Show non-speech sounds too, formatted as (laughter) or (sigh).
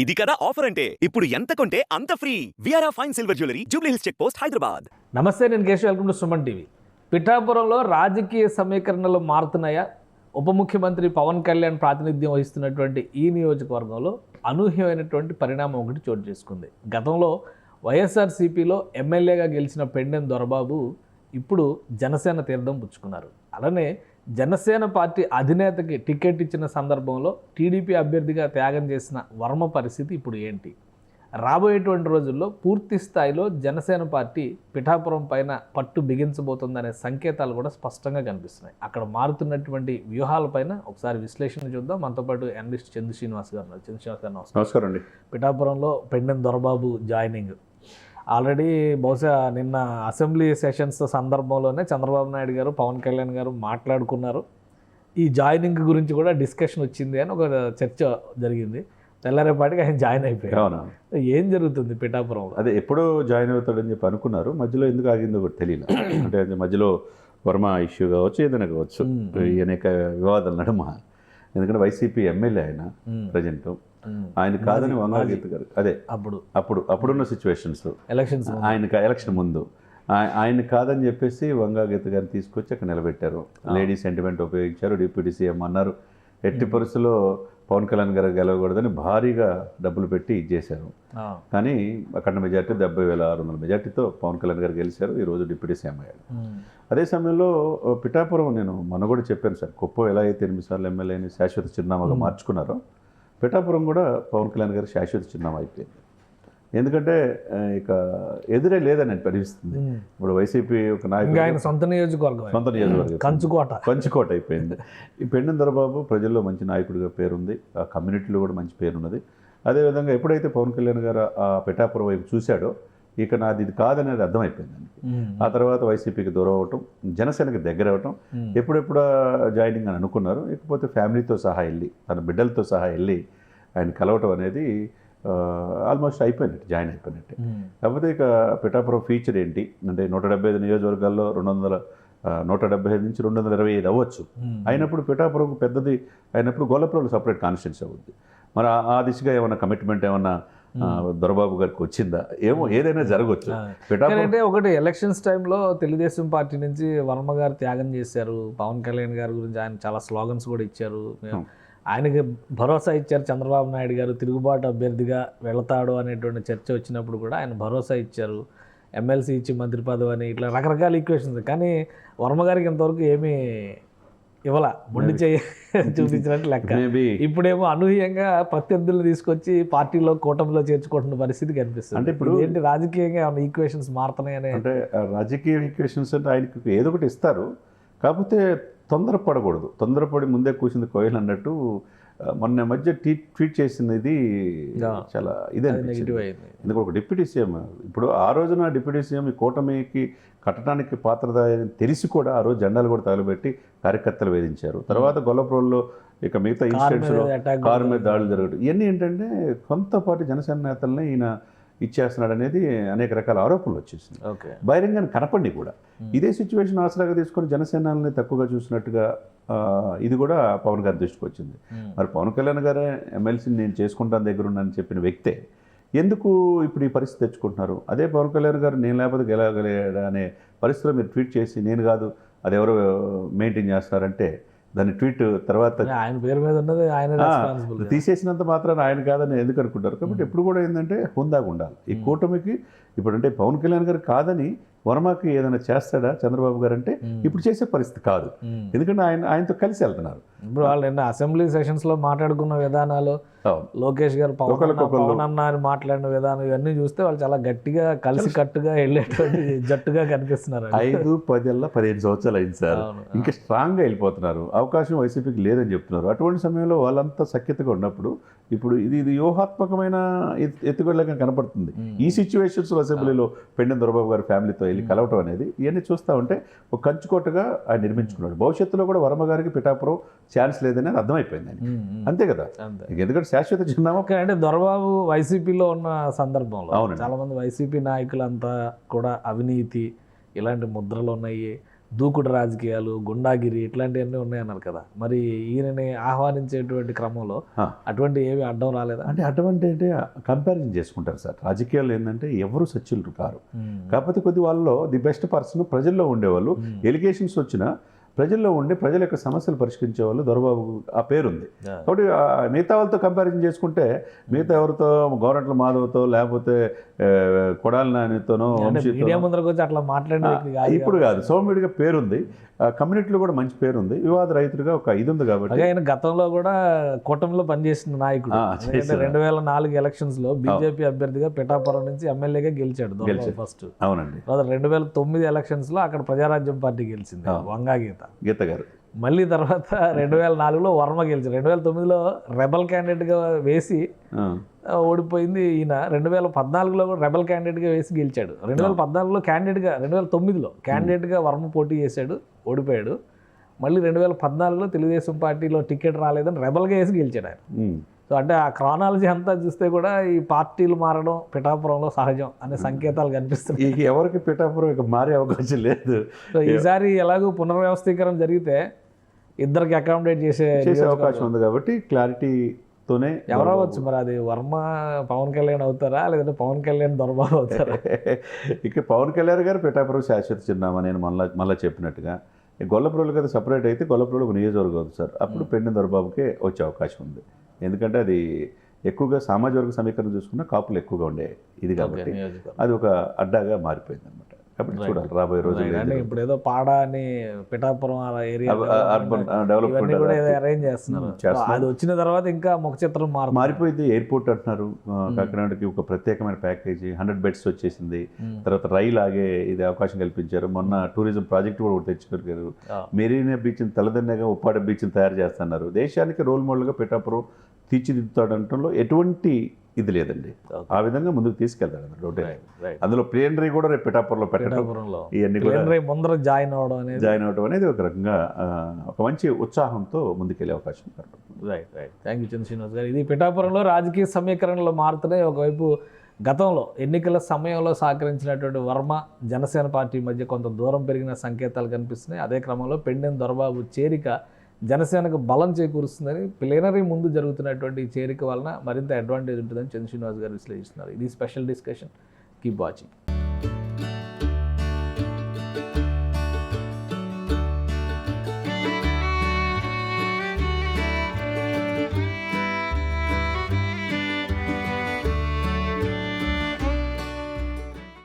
ఇది కదా ఆఫర్ అంటే ఇప్పుడు ఎంత కొంటే అంత free. విఆర్ఆ fine silver jewellery Jubilee Hills check post Hyderabad. నమస్తే నేను Keshav. Welcome to Suman TV. పిఠాపురంలో రాజకీయ సమీకరణలు మారుతున్నాయా? ఉప ముఖ్యమంత్రి పవన్ కళ్యాణ్ ప్రాతినిధ్యం వహిస్తున్నటువంటి ఈ నియోజకవర్గంలో అనూహ్యమైనటువంటి పరిణామం ఒకటి చోటు చేసుకుంది. గతంలో వైఎస్ఆర్సీపీలో ఎమ్మెల్యేగా గెలిచిన పెండెం దొరబాబు ఇప్పుడు జనసేన తీర్థం పుచ్చుకున్నారు. అలానే జనసేన పార్టీ అధినేతకి టికెట్ ఇచ్చిన సందర్భంలో టీడీపీ అభ్యర్థిగా త్యాగం చేసిన వర్మ పరిస్థితి ఇప్పుడు ఏంటి? రాబోయేటువంటి రోజుల్లో పూర్తి స్థాయిలో జనసేన పార్టీ పిఠాపురం పైన పట్టు బిగించబోతుందనే సంకేతాలు కూడా స్పష్టంగా కనిపిస్తున్నాయి. అక్కడ మారుతున్నటువంటి వ్యూహాలపైన ఒకసారి విశ్లేషణ చూద్దాం. మనతో పాటు అనలిస్ట్ చందు శ్రీనివాస్ గారు ఉన్నారు. చందు శ్రీనివాస్ గారు నమస్కారం. నమస్కారం అండి. పిఠాపురంలో పెండెం దొరబాబు జాయినింగ్. ఆల్రెడీ బహుశా నిన్న అసెంబ్లీ సెషన్స్ సందర్భంలోనే చంద్రబాబు నాయుడు గారు పవన్ కళ్యాణ్ గారు మాట్లాడుకున్నారు. ఈ జాయినింగ్ గురించి కూడా డిస్కషన్ వచ్చింది అని ఒక చర్చ జరిగింది. తెల్లారేపాటికి ఆయన జాయిన్ అయిపోయారు. అవునా? ఏం జరుగుతుంది పిఠాపురంలో? అదే ఎప్పుడో జాయిన్ అవుతాడని చెప్పి అనుకున్నారు. మధ్యలో ఎందుకు ఆగిందో కూడా తెలియదు అంటే మధ్యలో వర్మ ఇష్యూ కావచ్చు ఏదైనా కావచ్చు. అనేక వివాదాల నడుమ ఎందుకంటే వైసీపీ ఎమ్మెల్యే ఆయన. ప్రజెంట్. ఆయన కాదని వంగాగీత గారు అదే. అప్పుడు. అప్పుడు అప్పుడున్న సిచ్యువేషన్స్ ఎలక్షన్స్ ఆయన ఎలక్షన్ ముందు. ఆయ- ఆయన కాదని చెప్పేసి వంగాగీత గారిని తీసుకొచ్చి అక్కడ నిలబెట్టారు. లేడీ సెంటిమెంట్ ఉపయోగించారు. డిప్యూటీ సీఎం అన్నారు. ఎట్టి పరిస్థితుల్లో పవన్ కళ్యాణ్ గారు గెలవకూడదని భారీగా డబ్బులు పెట్టి ఇచ్చేశారు. కానీ అక్కడ మెజార్టీ డెబ్బై వేల ఆరు వందల మెజార్టీతో పవన్ కళ్యాణ్ గారు గెలిచారు. ఈరోజు డిప్యూటీ సీఎం అయ్యాడు. అదే సమయంలో పిఠాపురం నేను మొన్న కూడా చెప్పాను సార్ కుప్పం ఎలా అయితే ఎనిమిది సార్లు ఎమ్మెల్యేని శాశ్వత చిరునామాగా మార్చుకున్నారో పిఠాపురం కూడా పవన్ కళ్యాణ్ గారు శాశ్వత చిరునామా అయిపోయింది. ఎందుకంటే ఇక ఎదురే లేదని నాకు అనిపిస్తుంది ఇప్పుడు వైసీపీ ఒక నాయకుడు ఆయన సొంత నియోజకవర్గం. సొంత నియోజకవర్గం. కంచుకోట. పంచుకోట అయిపోయింది. ఈ పెండెం దొరబాబు ప్రజల్లో మంచి నాయకుడిగా పేరుంది. ఆ కమ్యూనిటీలో కూడా మంచి పేరున్నది. అదేవిధంగా ఎప్పుడైతే పవన్ కళ్యాణ్ గారు ఆ పిఠాపురం వైపు చూశాడో ఇక నాది ఇది కాదనేది అర్థమైపోయింది. ఆ తర్వాత వైసీపీకి దూరం అవటం జనసేనకి దగ్గర అవటం మ్మ్. ఎప్పుడెప్పుడు జాయినింగ్ అని అనుకున్నారు. ఇకపోతే ఫ్యామిలీతో సహా వెళ్ళి తన బిడ్డలతో సహా వెళ్ళి ఆయన కలవటం అనేది ఆల్మోస్ట్ అయిపోయినట్టు జాయిన్ అయిపోయినట్టే. మ్మ్. కాకపోతే ఇక పిఠాపురం ఫీచర్ ఏంటి? అంటే నూట డెబ్బై ఐదు నియోజకవర్గాల్లో రెండు వందల నూట డెబ్బై ఐదు నుంచి రెండు వందల ఇరవై ఐదు అవ్వచ్చు. మ్మ్. అయినప్పుడు పిఠాపురం పెద్దది అయినప్పుడు గొల్లపురంలో సపరేట్ కాన్స్టిట్యూన్సీ అవుద్ది. మరి ఆ- దిశగా ఏమన్నా కమిట్మెంట్ ఏమన్నా ఆ, దొరబాబు గారికి వచ్చిందా? ఏమో ఏదైనా పిఠాపురం అంటే ఒకటి ఎలక్షన్స్ టైంలో తెలుగుదేశం పార్టీ నుంచి వర్మ గారు త్యాగం చేశారు. పవన్ కళ్యాణ్ గారి గురించి ఆయన చాలా స్లోగన్స్ కూడా ఇచ్చారు. ఆయనకి భరోసా ఇచ్చారు చంద్రబాబు నాయుడు గారు తిరుగుబాటు అభ్యర్థిగా వెళతాడు అనేటువంటి చర్చ వచ్చినప్పుడు కూడా ఆయన భరోసా ఇచ్చారు. ఎమ్మెల్సీ ఇచ్చి మంత్రి పదవి అని ఇట్లా రకరకాల ఈక్వేషన్స్ కానీ వర్మ గారికి ఇంతవరకు ఏమీ ఇవ్వాల. మొండి చేయ చూపించినట్టు లెక్క. ఇప్పుడేమో అనూహ్యంగా ప్రత్యర్థులను తీసుకొచ్చి పార్టీలో కూటమిలో చేర్చుకుంటున్న పరిస్థితి కనిపిస్తుంది. అంటే ఇప్పుడు- ఏంటి రాజకీయంగా ఏమైనా ఈక్వేషన్స్ మారుతున్నాయనే? అంటే రాజకీయ ఈక్వేషన్స్ అంటే ఆయనకి ఏదో ఒకటి ఇస్తారు. కాకపోతే తొందరపడకూడదు. తొందరపడి ముందే కూర్చుంది కోయిల్ అన్నట్టు మొన్న మధ్య ట్వీట్ ట్వీట్ చేసినది. చాలా ఇదే ఎందుకంటే ఒక డిప్యూటీ సీఎం ఇప్పుడు ఆ రోజున డిప్యూటీ సీఎం ఈ కూటమికి కట్టడానికి పాత్రదాయని తెలిసి కూడా ఆ రోజు జెండాలు కూడా తగలబెట్టి కార్యకర్తలు వేధించారు. తర్వాత గొల్లప్రోల్లో ఇక మిగతా ఇన్సిడెంట్స్లో కారు మీద దాడులు జరగడం ఇవన్నీ ఏంటంటే కొంతపాటి జనసేన నేతల్ని ఈయన ఇచ్చేస్తున్నాడు అనేది అనేక రకాల ఆరోపణలు వచ్చేసింది ఓకే. బహిరంగాన్ని కనపడి కూడా. ఇదే సిచ్యువేషన్ ఆసరాగా తీసుకొని జనసేనల్ని తక్కువగా చూసినట్టుగా ఇది కూడా పవన్ గారి దృష్టికి వచ్చింది. మరి పవన్ కళ్యాణ్ గారే ఎమ్మెల్సీని నేను చేసుకుంటాను దగ్గర ఉన్నానని చెప్పిన వ్యక్తే ఎందుకు ఇప్పుడు ఈ పరిస్థితి తెచ్చుకుంటున్నారు? అదే పవన్ కళ్యాణ్ గారు నేను లేకపోతే గెలవగలిగాడా అనే పరిస్థితిలో మీరు ట్వీట్ చేసి నేను కాదు అది ఎవరు మెయింటైన్ చేస్తారంటే దాని ట్వీట్ తర్వాత ఆయన పేరు మీద ఉన్నది ఆయన తీసేసినంత మాత్రాన ఆయన కాదని ఎందుకు అనుకుంటారు? కాబట్టి ఎప్పుడు కూడా ఏంటంటే హుందాగా ఉండాలి. ఈ కూటమికి ఇప్పుడు అంటే పవన్ కళ్యాణ్ గారు కాదని వర్మకి ఏదైనా చేస్తాడా చంద్రబాబు గారు అంటే ఇప్పుడు చేసే పరిస్థితి కాదు. ఎందుకంటే ఆయన ఆయనతో కలిసి వెళ్తున్నారు. ఇప్పుడు వాళ్ళు నిన్న అసెంబ్లీ సెషన్స్లో మాట్లాడుకున్న విధానాలు. లోకేష్ గారు పవన్ అన్న, అని మాట్లాడిన విధానం ఇవన్నీ చూస్తే వాళ్ళు చాలా గట్టిగా కలిసి కట్టుగా వెళ్ళేటువంటి (laughs) జట్టుగా కనిపిస్తున్నారు ఐదు పదేళ్ళ పదిహేను సంవత్సరాలు అయింది సార్. ఇంకా స్ట్రాంగ్గా వెళ్ళిపోతున్నారు. అవకాశం వైసీపీకి లేదని చెప్తున్నారు. అటువంటి సమయంలో వాళ్ళంతా సఖ్యతగా ఉన్నప్పుడు ఇప్పుడు ఇది ఇది వ్యూహాత్మకమైన ఎత్- ఎత్తుగడలాగా కనపడుతుంది. ఈ సిచ్యువేషన్స్ అసెంబ్లీలో పెండెం దొరబాబు గారి ఫ్యామిలీతో వెళ్ళి కలవటం అనేది ఇవన్నీ చూస్తూ ఉంటే ఒక కంచుకోటగా ఆయన నిర్మించుకున్నాడు. భవిష్యత్తులో కూడా వర్మ గారికి పిఠాపురం ఛాన్స్ లేదని అర్థమైపోయింది ఆయన. అంతే కదా? ఎందుకంటే శాశ్వత చిరునామా ఓకే అంటే దొరబాబు వైసీపీలో ఉన్న సందర్భంలో అవునండి. చాలా మంది వైసీపీ నాయకులంతా కూడా అవినీతి ఇలాంటి ముద్రలు ఉన్నాయి. దూకుడు రాజకీయాలు గుండాగిరి ఇట్లాంటివన్నీ ఉన్నాయన్నారు కదా. మరి ఈయనని ఆహ్వానించేటువంటి క్రమంలో. అటువంటి ఏమి అడ్డం రాలేదా? అంటే అటువంటి అంటే కంపారిజన్ చేసుకుంటారు సార్. రాజకీయాలు ఏంటంటే ఎవరు సచ్యులు కారు. కాకపోతే కొద్ది వాళ్ళలో ది బెస్ట్ పర్సన్ ప్రజల్లో ఉండేవాళ్ళు. ఎలిగేషన్స్ వచ్చినా ప్రజల్లో ఉండి ప్రజల యొక్క సమస్యలు పరిష్కరించే వాళ్ళు దొరబాబు ఆ పేరుంది. కాబట్టి ఆ మిగతా వాళ్ళతో కంపారిజన్ చేసుకుంటే మిగతా ఎవరితో గవర్నమెంట్ల మాధవ్తో లేకపోతే కొడాలి నానితోనో అట్లా మాట్లాడిన ఇప్పుడు కాదు. సౌమ్యుడిగా పేరుంది. కమ్యూనిటీలో కూడా మంచి పేరుంది. వివాద రైతులుగా ఒక ఇది ఉంది కాబట్టి ఆయన గతంలో కూడా కూటమిలో పనిచేసిన నాయకుడు. రెండు వేల నాలుగు ఎలక్షన్స్లో బీజేపీ అభ్యర్థిగా పిఠాపురం నుంచి ఎమ్మెల్యేగా గెలిచాడు. ఫస్ట్ అవునండి. రెండు వేల తొమ్మిది ఎలక్షన్స్లో అక్కడ ప్రజారాజ్యం పార్టీ గెలిచింది. ఆ. గీత గారు. మళ్ళీ తర్వాత రెండు వేల నాలుగులో వర్మ గెలిచారు. రెండు వేల తొమ్మిదిలో రెబల్ క్యాండిడేట్గా వేసి ఓడిపోయింది ఈయన. రెండు వేల పద్నాలుగులో కూడా రెబల్ క్యాండిడేట్గా వేసి గెలిచాడు. రెండు వేల పద్నాలుగులో క్యాండిడేట్గా రెండు వేల తొమ్మిదిలో క్యాండిడేట్గా వర్మ పోటీ చేశాడు ఓడిపోయాడు. మళ్ళీ రెండు వేల పద్నాలుగులో తెలుగుదేశం పార్టీలో టికెట్ రాలేదని రెబల్గా వేసి గెలిచాడు ఆయన. సో అంటే ఆ క్రానాలజీ అంతా చూస్తే కూడా ఈ పార్టీలు మారడం పిఠాపురంలో సహజం అనే సంకేతాలు కనిపిస్తున్నాయి. ఎవరికి పిఠాపురం ఇక మారే అవకాశం లేదు. సో ఈసారి ఎలాగో పునర్వ్యవస్థీకరణ జరిగితే ఇద్దరికి అకామిడేట్ చేసే చేసే అవకాశం ఉంది కాబట్టి క్లారిటీతోనే ఎవరు అవ్వచ్చు మరి అది వర్మ పవన్ కళ్యాణ్ అవుతారా? లేదంటే పవన్ కళ్యాణ్ దొరబాబు అవుతారా? (laughs) ఇక పవన్ కళ్యాణ్ గారు పిఠాపురం శాశ్వత చిరునామా నేను మళ్ళా మళ్ళీ చెప్పినట్టుగా. గొల్లపురులు కదా సపరేట్ అయితే గొల్లపురులు ఒక నియోజకవర్గం అవుతుంది సార్. అప్పుడు పెండిన దొరబాబుకే వచ్చే అవకాశం ఉంది. ఎందుకంటే అది ఎక్కువగా సామాజిక వర్గ సమీకరణ చూసుకున్న కాపులు ఎక్కువగా ఉండే ఇది కాబట్టి. అది ఒక అడ్డాగా మారిపోయింది అనమాట కాబట్టి చూడాలి రాబోయే రోజుల్లో అంటే ఇప్పుడు ఏదో పాడ అని పిఠాపురం ఆ ఏరియా అర్బన్ డెవలప్మెంట్ కూడా ఏదో అరేంజ్ చేస్తున్నారు. అది వచ్చిన తర్వాత ఇంకా ముఖ చిత్రం మారుతుంది. మారిపోయింది ఎయిర్పోర్ట్ అంటున్నారు. కాకినాడకి ఒక ప్రత్యేకమైన ప్యాకేజీ హండ్రెడ్ బెడ్స్ వచ్చేసింది. తర్వాత రైలు ఆగే ఇది అవకాశం కల్పించారు. మొన్న టూరిజం ప్రాజెక్ట్ కూడా ఒకటి తెచ్చుకోగలిగారు. మెరీనా బీచ్ని తలదన్నగా ఉప్పాడ బీచ్ని తయారు చేస్తున్నారు. దేశానికి రోల్ మోడల్గా పిఠాపురం తీర్చిదిద్దుతాడంటంలో ఎటువంటి ఇది లేదండి. ఆ విధంగా ముందుకు తీసుకెళ్తాడు డౌట్. అందులో ప్లేనరీ కూడా రేపు పిఠాపురంలో పెట్టడం. ఇవన్నీ కూడా ముందర జాయిన్ అవడం అనేది జాయిన్ అవడం అనేది ఒక రకంగా ఒక మంచి ఉత్సాహంతో ముందుకెళ్ళే అవకాశం కనపడుతుంది. Right right thank you Chandra Srinivas garu. ఇది పిఠాపురంలో రాజకీయ సమీకరణలు మారుతున్నాయి ఒకవైపు గతంలో ఎన్నికల సమయంలో సహకరించినటువంటి వర్మ జనసేన పార్టీ మధ్య కొంత దూరం పెరిగిన సంకేతాలు కనిపిస్తున్నాయి. అదే క్రమంలో పెండెం దొరబాబు చేరిక జనసేనకు బలం చేకూరుస్తుందని ప్లేనరీ ముందు జరుగుతున్నటువంటి ఈ చేరిక వలన మరింత అడ్వాంటేజ్ ఉంటుందని చంద్ర శ్రీనివాస్ గారు విశ్లేషిస్తున్నారు. ఇది స్పెషల్ డిస్కషన్ కీప్ వాచింగ్